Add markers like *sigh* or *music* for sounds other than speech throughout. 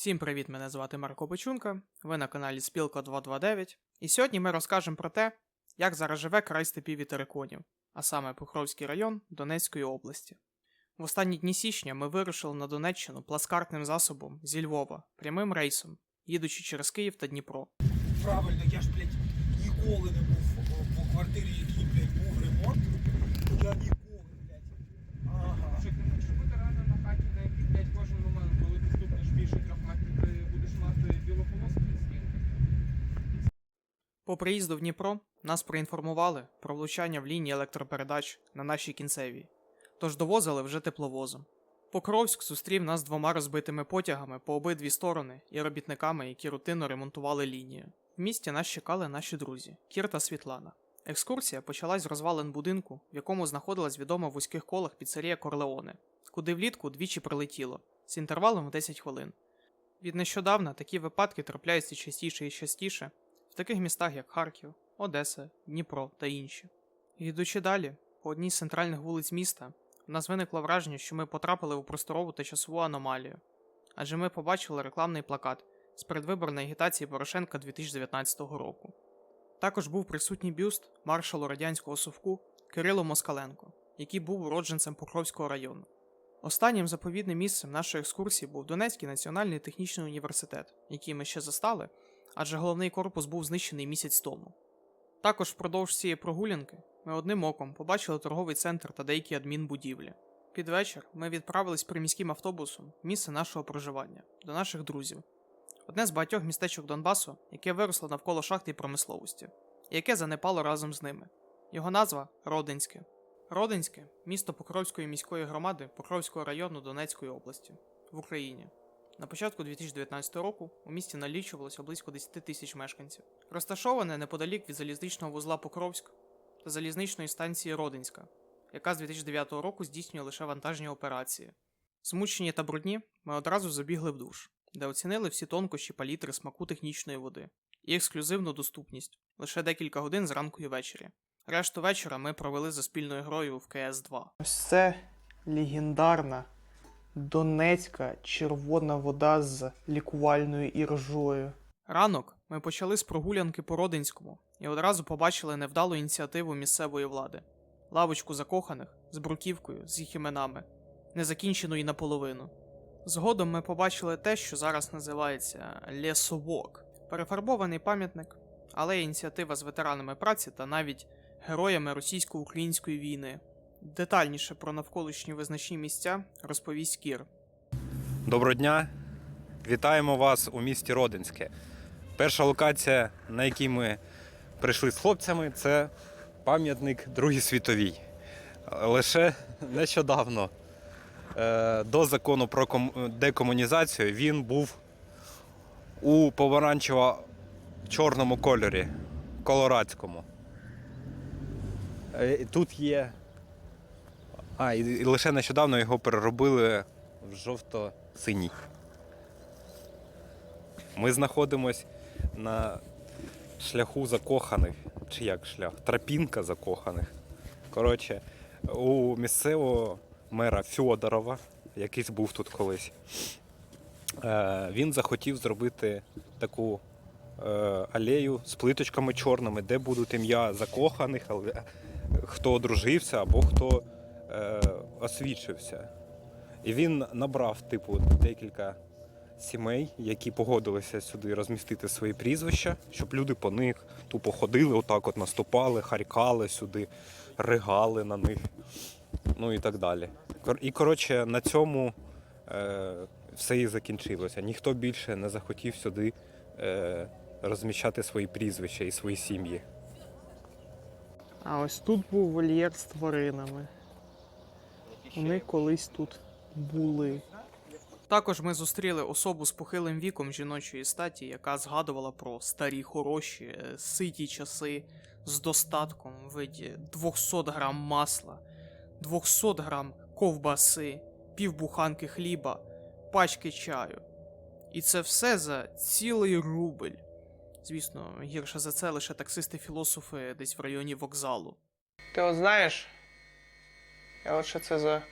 Всім привіт! Мене звати Марко Печунка. Ви на каналі Спілка 229. І сьогодні ми розкажемо про те, як зараз живе край степів і териконів, а саме Покровський район Донецької області. В останні дні січня ми вирушили на Донеччину плацкартним засобом зі Львова прямим рейсом, їдучи через Київ та Дніпро. Правильно, я ж, блядь, ніколи не був по квартирі, який, блядь, був ремонт. Я ніколи, блядь. Ага. Що ти хочеш бути реально на хаті, на якій, блядь, кожен момент, коли ти ступнеш більше трьох метрів, ти будеш мати білу полоску від стінки. По приїзду в Дніпро нас проінформували про влучання в лінії електропередач на нашій кінцевій, тож довозили вже тепловозом. Покровськ зустрів нас двома розбитими потягами по обидві сторони і робітниками, які рутинно ремонтували лінію. В місті нас чекали наші друзі Кір та Світлана. Екскурсія почалась з розвалин будинку, в якому знаходилась відома в вузьких колах піцерія Корлеоне, куди влітку двічі прилетіло з інтервалом в 10 хвилин. Від нещодавна такі випадки трапляються частіше і частіше, таких містах, як Харків, Одеса, Дніпро та інші. Йдучи далі, по одній з центральних вулиць міста, в нас виникло враження, що ми потрапили у просторову та часову аномалію, адже ми побачили рекламний плакат з передвиборної агітації Порошенка 2019 року. Також був присутній бюст маршалу радянського совку Кирило Москаленко, який був уродженцем Покровського району. Останнім заповідним місцем нашої екскурсії був Донецький національний технічний університет, який ми ще застали, адже головний корпус був знищений місяць тому. Також впродовж цієї прогулянки ми одним оком побачили торговий центр та деякі адмінбудівлі. Під вечір ми відправились приміським автобусом в місце нашого проживання до наших друзів. Одне з багатьох містечок Донбасу, яке виросло навколо шахти і промисловості, і яке занепало разом з ними. Його назва Родинське. Родинське місто Покровської міської громади Покровського району Донецької області в Україні. На початку 2019 року у місті налічувалося близько 10 тисяч мешканців. Розташоване неподалік від залізничного вузла Покровськ та залізничної станції Родинська, яка з 2009 року здійснює лише вантажні операції. Змучені та брудні, ми одразу забігли в душ, де оцінили всі тонкощі палітри смаку технічної води і ексклюзивну доступність лише декілька годин зранку і ввечері. Решту вечора ми провели за спільною грою в КС 2. Ось це легендарна Донецька червона вода з лікувальною іржою. Ранок ми почали з прогулянки по Родинському і одразу побачили невдалу ініціативу місцевої влади лавочку закоханих з бруківкою з їх іменами, не закінчену і наполовину. Згодом ми побачили те, що зараз називається лісовок, перефарбований пам'ятник, але ініціатива з ветеранами праці та навіть героями російсько-української війни. Детальніше про навколишні визначні місця розповість Кір. Доброго дня! Вітаємо вас у місті Родинське. Перша локація, на якій ми прийшли з хлопцями, це пам'ятник Другій світовій. Лише нещодавно е, до закону про декомунізацію він був у помаранчево-чорному кольорі, колорадському. Е, Тут є. А, і, і лише нещодавно його переробили в жовто-синій. Ми знаходимось на шляху закоханих. Чи як шлях? Тропінка закоханих. Коротше, у місцевого мера Фьодорова, який був тут колись, е, він захотів зробити таку е, алею з плиточками чорними, де будуть ім'я закоханих, хто одружився або хто е, освідчився. І він набрав, типу, декілька сімей, які погодилися сюди розмістити свої прізвища, щоб люди по них тупо ходили, отак от наступали, харкали сюди, ригали на них, ну і так далі. І коротше, на цьому е, все і закінчилося. Ніхто більше не захотів сюди е, розміщати свої прізвища і свої сім'ї. А ось тут був вольєр з тваринами. Вони колись тут були. Також ми зустріли особу з похилим віком жіночої статі, яка згадувала про старі хороші, е, ситі часи з достатком в виді 200 грам масла, 200 грам ковбаси, півбуханки хліба, пачки чаю. І це все за цілий рубль. Звісно, гірше за це лише таксисти-філософи десь в районі вокзалу. Ти от знаєш, я от ще це за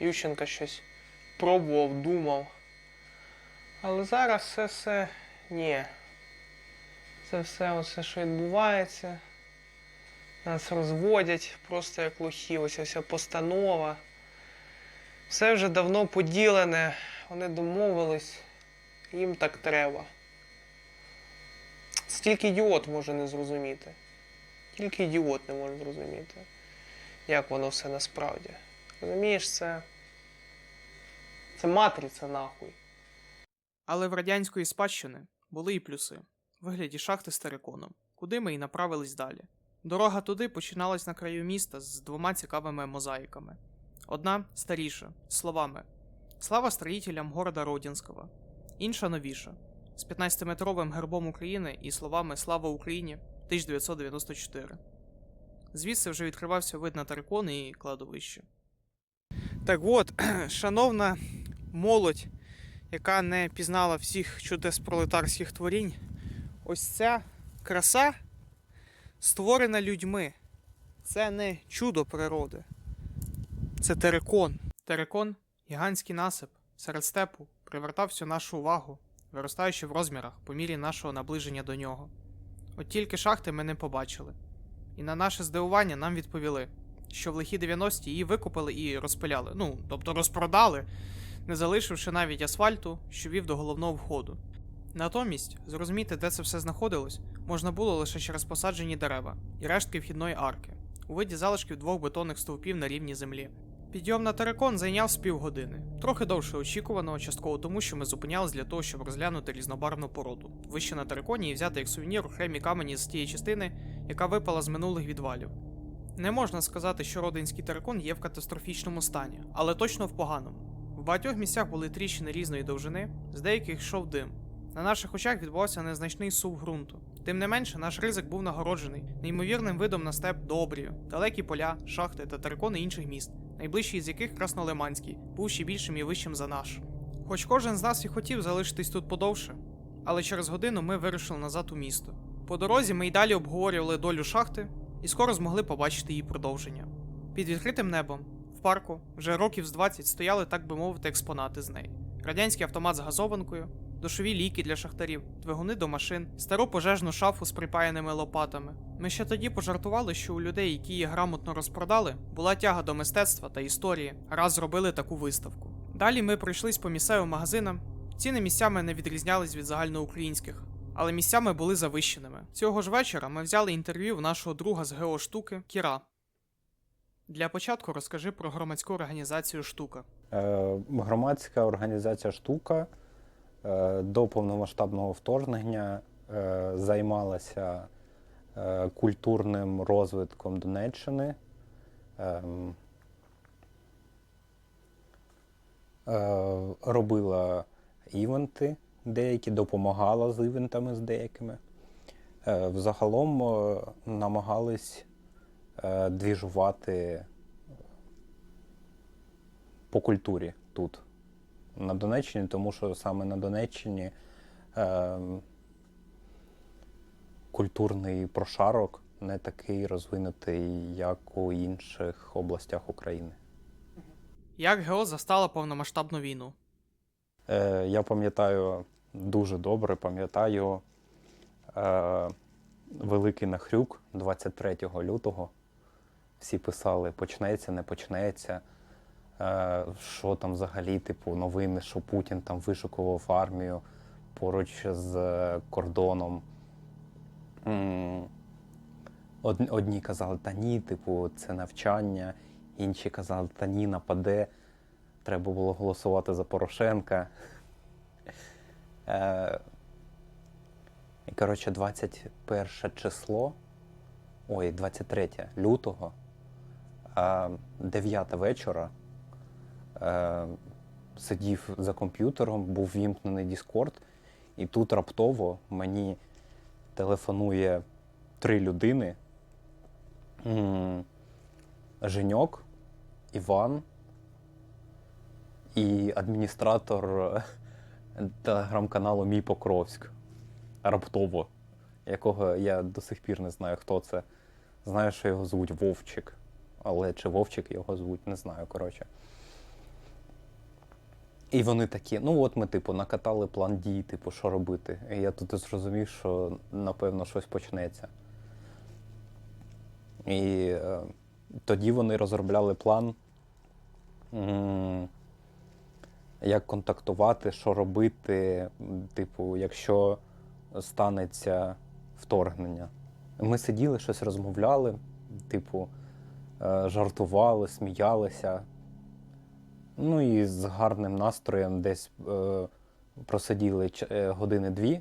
Ющенка щось пробував, думав. Але зараз це все ні. Це все, оце, що відбувається. Нас розводять просто як лохи, ось вся постанова. Все вже давно поділене. Вони домовились, їм так треба. Стільки ідіот може не зрозуміти. Тільки ідіот не може зрозуміти, як воно все насправді. Розумієш, це. Це матриця нахуй. Але в радянської спадщини були і плюси в вигляді шахти з териконом, куди ми і направились далі. Дорога туди починалась на краю міста з двома цікавими мозаїками. Одна старіша, словами Слава строїтелям города Родінського, інша новіша, з 15-метровим гербом України і словами Слава Україні 1994. Звідси вже відкривався вид на терикон і кладовище. Так от, *clears throat* шановна молодь, яка не пізнала всіх чудес пролетарських творінь, ось ця краса створена людьми. Це не чудо природи. Це терикон. Терикон гігантський насип серед степу привертав всю нашу увагу, виростаючи в розмірах по мірі нашого наближення до нього. От тільки шахти ми не побачили. І на наше здивування нам відповіли, що в лихі 90-ті її викупили і розпиляли. Ну, тобто розпродали, не залишивши навіть асфальту, що вів до головного входу. Натомість, зрозуміти, де це все знаходилось, можна було лише через посаджені дерева і рештки вхідної арки, у виді залишків двох бетонних стовпів на рівні землі. Підйом на терикон зайняв з півгодини, трохи довше очікуваного, частково тому, що ми зупинялись для того, щоб розглянути різнобарвну породу, вище на териконі і взяти як сувенір окремі камені з тієї частини, яка випала з минулих відвалів. Не можна сказати, що родинський терикон є в катастрофічному стані, але точно в поганому. В багатьох місцях були тріщини різної довжини, з деяких йшов дим. На наших очах відбувався незначний сув ґрунту. Тим не менше, наш ризик був нагороджений неймовірним видом на степ до далекі поля, шахти та терикони інших міст, найближчий з яких Краснолиманський, був ще більшим і вищим за наш. Хоч кожен з нас і хотів залишитись тут подовше, але через годину ми вирушили назад у місто. По дорозі ми й далі обговорювали долю шахти і скоро змогли побачити її продовження. Під відкритим небом, в парку, вже років з 20 стояли, так би мовити, експонати з неї: радянський автомат з газованкою, душові ліки для шахтарів, двигуни до машин, стару пожежну шафу з припаяними лопатами. Ми ще тоді пожартували, що у людей, які її грамотно розпродали, була тяга до мистецтва та історії, раз зробили таку виставку. Далі ми пройшлись по місцевим магазинам. Ціни місцями не відрізнялись від загальноукраїнських, але місцями були завищеними. Цього ж вечора ми взяли інтерв'ю в нашого друга з геоштуки Кіра. Для початку розкажи про громадську організацію штука. Е, Громадська організація штука до повномасштабного вторгнення е, займалася е, культурним розвитком Донеччини. ем, е, Робила івенти деякі, допомагала з івентами з деякими. Е, Взагалом е, намагались е, двіжувати по культурі тут, на Донеччині, тому що саме на Донеччині е, культурний прошарок не такий розвинутий, як у інших областях України. Як ГЕО застала повномасштабну війну? Е, я пам'ятаю дуже добре, пам'ятаю е, великий нахрюк 23 лютого. Всі писали, почнеться, не почнеться. Е, що там взагалі, типу, новини, що Путін там вишукував армію поруч з е, кордоном. Одні казали, та ні, типу, це навчання, інші казали, та ні, нападе. Треба було голосувати за Порошенка. *laughs* Е, і, коротше, 21 число, ой, 23 лютого, е, 9 вечора, сидів за комп'ютером, був вімкнений Discord, і тут раптово мені телефонує три людини: Женьок, Іван і адміністратор е, телеграм-каналу Мій Покровськ. Раптово, якого я до сих пір не знаю, хто це. Знаю, що його звуть Вовчик. Але чи Вовчик його звуть, не знаю, коротше. І вони такі, ну от ми, типу, накатали план дій, типу, що робити. І я тут зрозумів, що напевно щось почнеться. І е, тоді вони розробляли план, м, як контактувати, що робити, типу, якщо станеться вторгнення. Ми сиділи, щось розмовляли, типу, е, жартували, сміялися. Ну і з гарним настроєм десь е, просиділи е, години дві,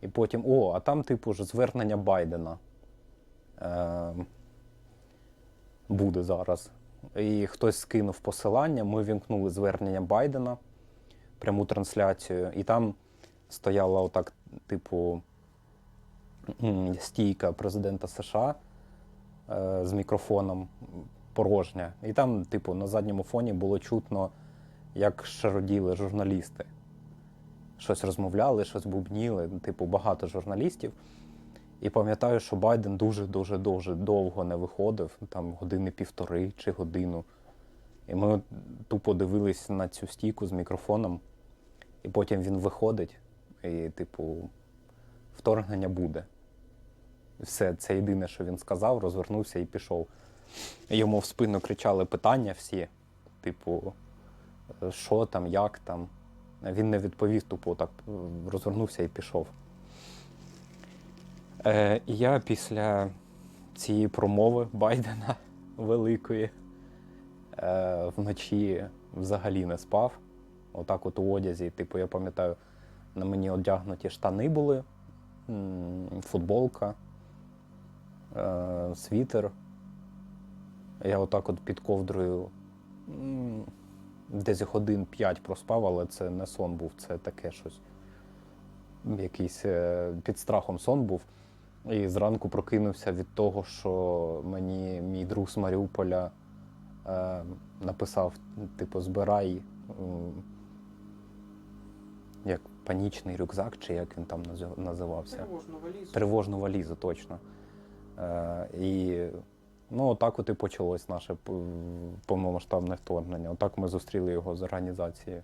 і потім, о, а там, типу, ж звернення Байдена е, буде зараз. І хтось скинув посилання, ми вімкнули звернення Байдена, пряму трансляцію, і там стояла отак, типу, стійка президента США е, з мікрофоном порожня. І там, типу, на задньому фоні було чутно, як шароділи журналісти. Щось розмовляли, щось бубніли, типу, багато журналістів. І пам'ятаю, що Байден дуже-дуже дуже довго не виходив, там години півтори чи годину. І ми тупо дивились на цю стійку з мікрофоном, і потім він виходить, і, типу, вторгнення буде. Все, це єдине, що він сказав, розвернувся і пішов. Йому в спину кричали питання всі, типу, е, що там, як там. Він не відповів, тупо так е, розвернувся і пішов. Е, і я після цієї промови Байдена *laughs* великої е, вночі взагалі не спав. Отак от у одязі, типу, я пам'ятаю, на мені одягнуті штани були, футболка, е, світер. Я отак от під ковдрою десь годин 5 проспав, але це не сон був, це таке щось. Якийсь е, під страхом сон був. І зранку прокинувся від того, що мені мій друг з Маріуполя е, написав: типу, збирай м, як панічний рюкзак, чи як він там називався. Тривожну валізу. Тривожну валізу, точно. Е, і ну, отак от і почалось наше повномасштабне вторгнення. Отак ми зустріли його з організації.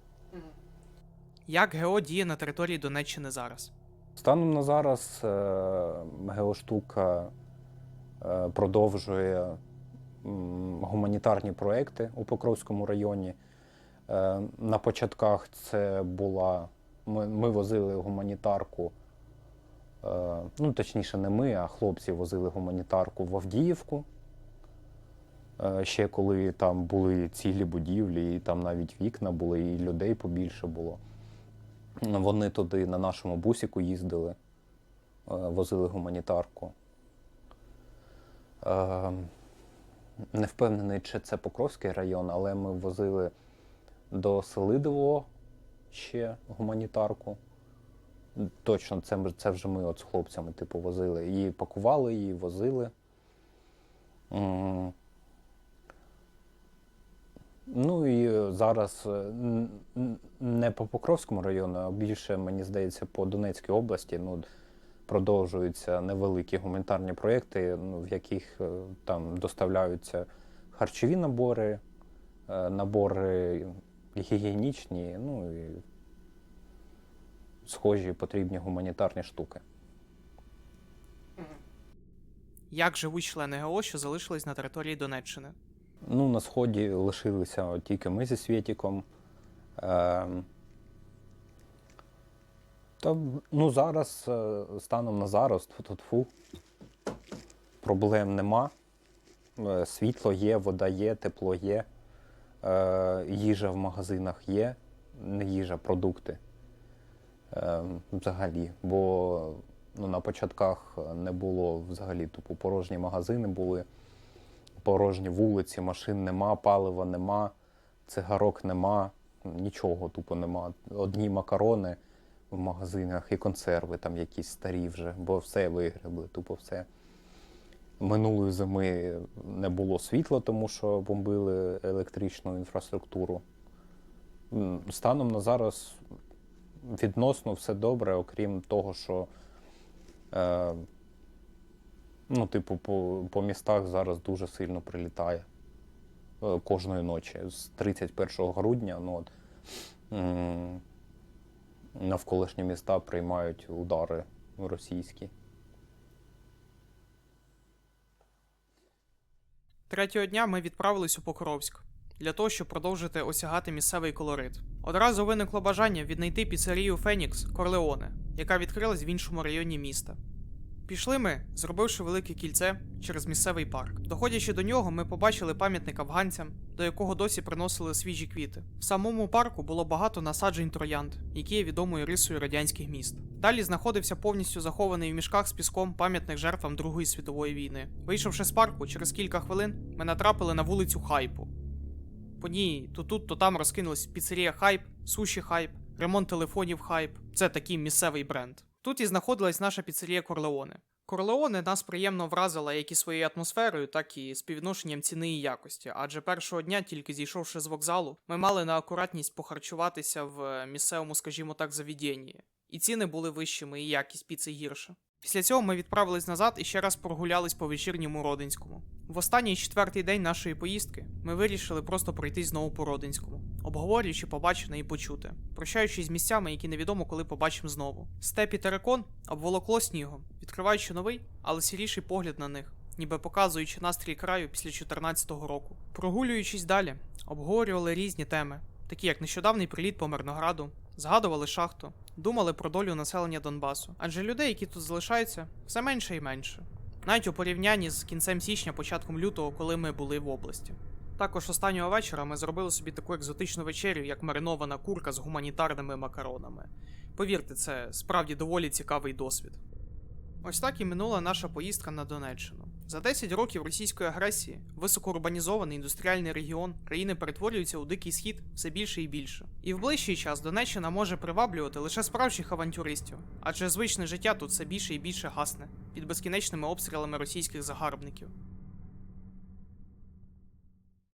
Як ГО діє на території Донеччини зараз? Станом на зараз е, Геоштука е, продовжує гуманітарні проекти у Покровському районі. Е, на початках це була. Ми, ми возили гуманітарку. Ну, точніше, не ми, а хлопці возили гуманітарку в Авдіївку. Е, ще коли там були цілі будівлі, і там навіть вікна були, і людей побільше було. Вони туди на нашому бусіку їздили, е, возили гуманітарку. Е, Не впевнений, чи це Покровський район, але ми возили до Селидового ще гуманітарку. Точно, це, це вже ми от з хлопцями типу, возили. І пакували її, возили. М. Ну і е, зараз е, не по Покровському району, а більше, мені здається, по Донецькій області ну, продовжуються невеликі гуманітарні проєкти, ну, в яких е, там доставляються харчові набори, е, набори гігієнічні, ну і схожі потрібні гуманітарні штуки. Як живуть члени ГО, що залишились на території Донеччини? Ну, на сході лишилися тільки ми зі Свєтіком. Ем, Та ну зараз, е, станом на зараз, тьфу-тьфу, проблем нема. Е, Світло є, вода є, тепло є, е, їжа в магазинах є, не їжа, продукти. Ем, Взагалі. Бо ну, на початках не було взагалі, типу, порожні магазини були порожні вулиці, машин нема, палива нема, цигарок нема, нічого тупо нема. Одні макарони в магазинах і консерви там якісь старі вже, бо все вигребли, тупо все. Минулої зими не було світла, тому що бомбили електричну інфраструктуру. Станом на зараз відносно все добре, окрім того, що е, Ну, типу, по, по містах зараз дуже сильно прилітає е, кожної ночі. З 31 грудня, ну от навколишні міста приймають удари російські. Третього дня ми відправились у Покровськ для того, щоб продовжити осягати місцевий колорит. Одразу виникло бажання віднайти піцерію Фенікс Корлеоне, яка відкрилась в іншому районі міста. Пішли ми, зробивши велике кільце через місцевий парк. Доходячи до нього, ми побачили пам'ятник афганцям, до якого досі приносили свіжі квіти. В самому парку було багато насаджень троянд, які є відомою рисою радянських міст. Далі знаходився повністю захований в мішках з піском пам'ятник жертвам Другої світової війни. Вийшовши з парку, через кілька хвилин ми натрапили на вулицю Хайпу. По ній то тут, то там розкинулась піцерія Хайп, суші Хайп, ремонт телефонів Хайп. Це такий місцевий бренд. Тут і знаходилась наша піцерія Корлеоне. Корлеоне нас приємно вразила як і своєю атмосферою, так і співвідношенням ціни і якості. Адже першого дня, тільки зійшовши з вокзалу, ми мали на акуратність похарчуватися в місцевому, скажімо так, заведенні. І ціни були вищими, і якість піци гірша. Після цього ми відправились назад і ще раз прогулялись по вечірньому Родинському. В останній четвертий день нашої поїздки ми вирішили просто пройтись знову по Родинському, обговорюючи побачене і почуте, прощаючись з місцями, які невідомо коли побачимо знову. Степ і терекон обволокло снігом, відкриваючи новий, але сіріший погляд на них, ніби показуючи настрій краю після 14-го року. Прогулюючись далі, обговорювали різні теми, такі як нещодавний приліт по Мирнограду, згадували шахту, думали про долю населення Донбасу, адже людей, які тут залишаються, все менше і менше. Навіть у порівнянні з кінцем січня, початком лютого, коли ми були в області. Також останнього вечора ми зробили собі таку екзотичну вечерю, як маринована курка з гуманітарними макаронами. Повірте, це справді доволі цікавий досвід. Ось так і минула наша поїздка на Донеччину. За 10 років російської агресії високоурбанізований індустріальний регіон країни перетворюється у дикий схід все більше і більше. І в ближчий час Донеччина може приваблювати лише справжніх авантюристів, адже звичне життя тут все більше і більше гасне під безкінечними обстрілами російських загарбників.